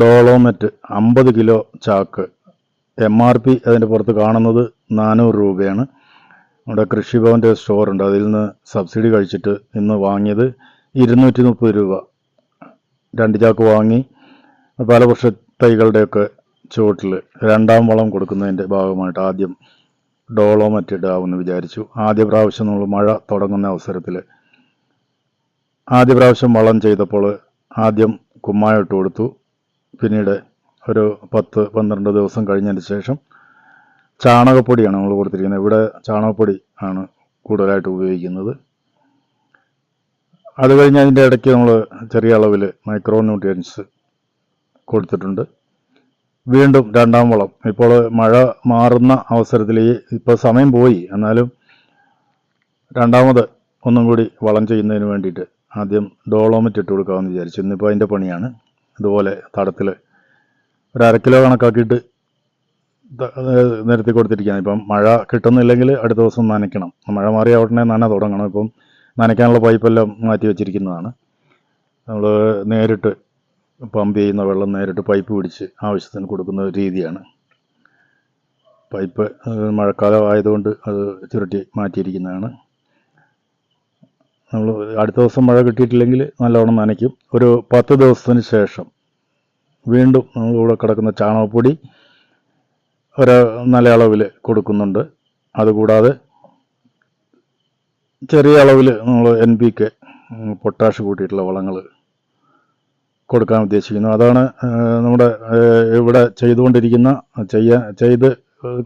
ഡോളോമെറ്റ് അമ്പത് കിലോ ചാക്ക്. M R P അതിന്റെ പുറത്ത് കാണുന്നത് നാനൂറ് രൂപയാണ്. നമ്മുടെ കൃഷിഭവന്റെ സ്റ്റോറുണ്ട്. അതിൽ നിന്ന് സബ്സിഡി കഴിച്ചിട്ട് ഇന്ന് വാങ്ങിയത് ഇരുന്നൂറ്റി മുപ്പത് രൂപ. രണ്ട് ചാക്ക് വാങ്ങി. പല വർഷ തൈകളുടെയൊക്കെ ചുവട്ടിൽ രണ്ടാം വളം കൊടുക്കുന്നതിന്റെ ഭാഗമായിട്ട് ആദ്യം ഡോളോമറ്റ് ഇടാമെന്ന് വിചാരിച്ചു. ആദ്യ പ്രാവശ്യം നമ്മൾ മഴ തുടങ്ങുന്ന അവസരത്തിൽ ആദ്യ പ്രാവശ്യം വളം ചെയ്തപ്പോൾ ആദ്യം കുമ്മായം ഇട്ട് കൊടുത്തു. പിന്നീട് ഒരു പത്ത് പന്ത്രണ്ട് ദിവസം കഴിഞ്ഞതിന് ശേഷം ചാണകപ്പൊടിയാണ് നമ്മൾ കൊടുത്തിരിക്കുന്നത്. ഇവിടെ ചാണകപ്പൊടി ആണ് കൂടുതലായിട്ട് ഉപയോഗിക്കുന്നത്. അത് കഴിഞ്ഞ് അതിന്റെ ഇടയ്ക്ക് നമ്മൾ ചെറിയ അളവിൽ മൈക്രോ ന്യൂട്രിയൻസ് കൊടുത്തിട്ടുണ്ട്. വീണ്ടും രണ്ടാം വളം. ഇപ്പോൾ മഴ മാറുന്ന അവസരത്തിൽ ഇപ്പോൾ സമയം പോയി. എന്നാലും രണ്ടാമത് ഒന്നും കൂടി വളം ചെയ്യുന്നതിന് വേണ്ടിയിട്ട് ആദ്യം ഡോളോമിറ്റ് ഇട്ട് കൊടുക്കാമെന്ന് വിചാരിച്ചു. ഇന്നിപ്പോൾ അതിന്റെ പണിയാണ്. ഇതുപോലെ തടത്തിൽ ഒരു അര കിലോ കണക്കാക്കിയിട്ട് നിരത്തി കൊടുത്തിരിക്കുകയാണ്. ഇപ്പം മഴ കിട്ടുന്നില്ലെങ്കിൽ അടുത്ത ദിവസം നനയ്ക്കണം. മഴ മാറിയ ഉടനെ നന തുടങ്ങണം. ഇപ്പം നനയ്ക്കാനുള്ള പൈപ്പെല്ലാം മാറ്റി വെച്ചിരിക്കുന്നതാണ്. നമ്മൾ നേരിട്ട് പമ്പ് ചെയ്യുന്ന വെള്ളം നേരിട്ട് പൈപ്പ് പിടിച്ച് ആവശ്യത്തിന് കൊടുക്കുന്ന ഒരു രീതിയാണ്. പൈപ്പ് മഴക്കാലം ആയതുകൊണ്ട് അത് ചുരുട്ടി മാറ്റിയിരിക്കുന്നതാണ്. നമ്മൾ അടുത്ത ദിവസം മഴ കിട്ടിയിട്ടില്ലെങ്കിൽ നല്ലവണ്ണം നനയ്ക്കും. ഒരു പത്ത് ദിവസത്തിന് ശേഷം വീണ്ടും നമ്മളിവിടെ കിടക്കുന്ന ചാണകപ്പൊടി ഒരു നല്ല അളവിൽ കൊടുക്കുന്നുണ്ട്. അതുകൂടാതെ ചെറിയ അളവിൽ നമ്മൾ എൻ പി കെ പൊട്ടാഷ് കൂട്ടിയിട്ടുള്ള വളങ്ങൾ കൊടുക്കാൻ ഉദ്ദേശിക്കുന്നു. അതാണ് നമ്മുടെ ഇവിടെ ചെയ്തുകൊണ്ടിരിക്കുന്ന ചെയ്യാൻ ചെയ്ത്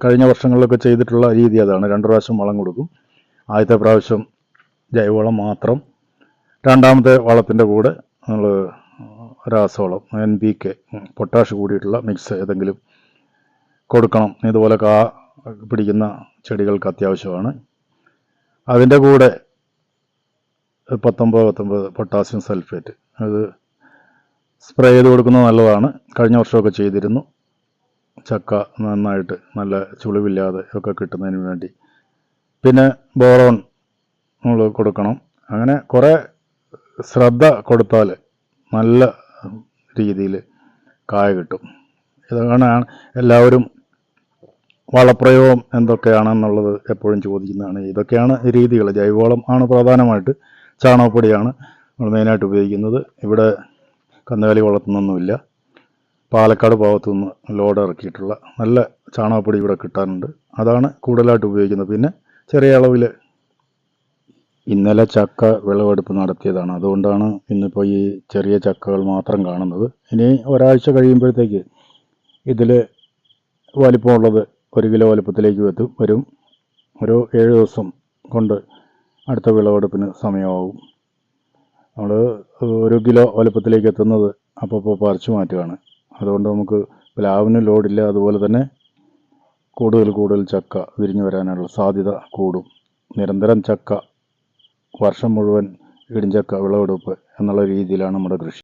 കഴിഞ്ഞ വർഷങ്ങളിലൊക്കെ ചെയ്തിട്ടുള്ള രീതി അതാണ്. രണ്ട് പ്രാവശ്യം വളം കൊടുക്കും. ആദ്യത്തെ പ്രാവശ്യം ജൈവവളം മാത്രം. രണ്ടാമത്തെ വളത്തിന്റെ കൂടെ നമ്മൾ രാസവളം എൻ പി കെ പൊട്ടാഷ് കൂടിയിട്ടുള്ള മിക്സ് ഏതെങ്കിലും കൊടുക്കണം. ഇതുപോലെ കാ പിടിക്കുന്ന ചെടികൾക്ക് അത്യാവശ്യമാണ്. അതിന്റെ കൂടെ പത്തൊമ്പത് പത്തൊമ്പത് പൊട്ടാസ്യം സൾഫേറ്റ് അത് സ്പ്രേ ചെയ്ത് കൊടുക്കുന്നത് നല്ലതാണ്. കഴിഞ്ഞ വർഷമൊക്കെ ചെയ്തിരുന്നു. ചക്ക നന്നായിട്ട് നല്ല ചുളിവില്ലാതെ ഒക്കെ കിട്ടുന്നതിന് വേണ്ടി. പിന്നെ ബോറോൺ നമ്മൾ കൊടുക്കണം. അങ്ങനെ കുറേ ശ്രദ്ധ കൊടുത്താൽ നല്ല രീതിയിൽ കായ കിട്ടും. ഇതാണ് എല്ലാവരും വളപ്രയോഗം എന്തൊക്കെയാണെന്നുള്ളത് എപ്പോഴും ചോദിക്കുന്നതാണ്. ഇതൊക്കെയാണ് രീതികൾ. ജൈവവളം ആണ് പ്രധാനമായിട്ട് ചാണകപ്പൊടിയാണ് നമ്മൾ മെയിനായിട്ട് ഉപയോഗിക്കുന്നത്. ഇവിടെ കന്നുകാലി വളർത്തുന്നൊന്നുമില്ല. പാലക്കാട് ഭാഗത്തു നിന്ന് ലോഡ് ഇറക്കിയിട്ടുള്ള നല്ല ചാണകപ്പൊടി ഇവിടെ കിട്ടാനുണ്ട്. അതാണ് കൂടുതലായിട്ട് ഉപയോഗിക്കുന്നത്. പിന്നെ ചെറിയ അളവിൽ ഇന്നലെ ചക്ക വിളവെടുപ്പ് നടത്തിയതാണ്. അതുകൊണ്ടാണ് ഇന്നിപ്പോൾ ഈ ചെറിയ ചക്കകൾ മാത്രം കാണുന്നത്. ഇനി ഒരാഴ്ച കഴിയുമ്പോഴത്തേക്ക് ഇതിൽ വലിപ്പമുള്ളത് ഒരു കിലോ വലിപ്പത്തിലേക്ക് എത്തും വരും. ഒരു ഏഴ് ദിവസം കൊണ്ട് അടുത്ത വിളവെടുപ്പിന് സമയമാവും. നമ്മൾ ഒരു കിലോ വലിപ്പത്തിലേക്ക് എത്തുന്നത് അപ്പോൾ പറിച്ചു മാറ്റുകയാണ്. അതുകൊണ്ട് നമുക്ക് പ്ലാവിന് ലോഡില്ല. അതുപോലെ തന്നെ കൂടുതൽ കൂടുതൽ ചക്ക വിരിഞ്ഞു വരാനുള്ള സാധ്യത കൂടും. നിരന്തരം ചക്ക വർഷം മുഴുവൻ ഇടിഞ്ചക്ക വിളവെടുപ്പ് എന്നുള്ള രീതിയിലാണ് നമ്മുടെ കൃഷി.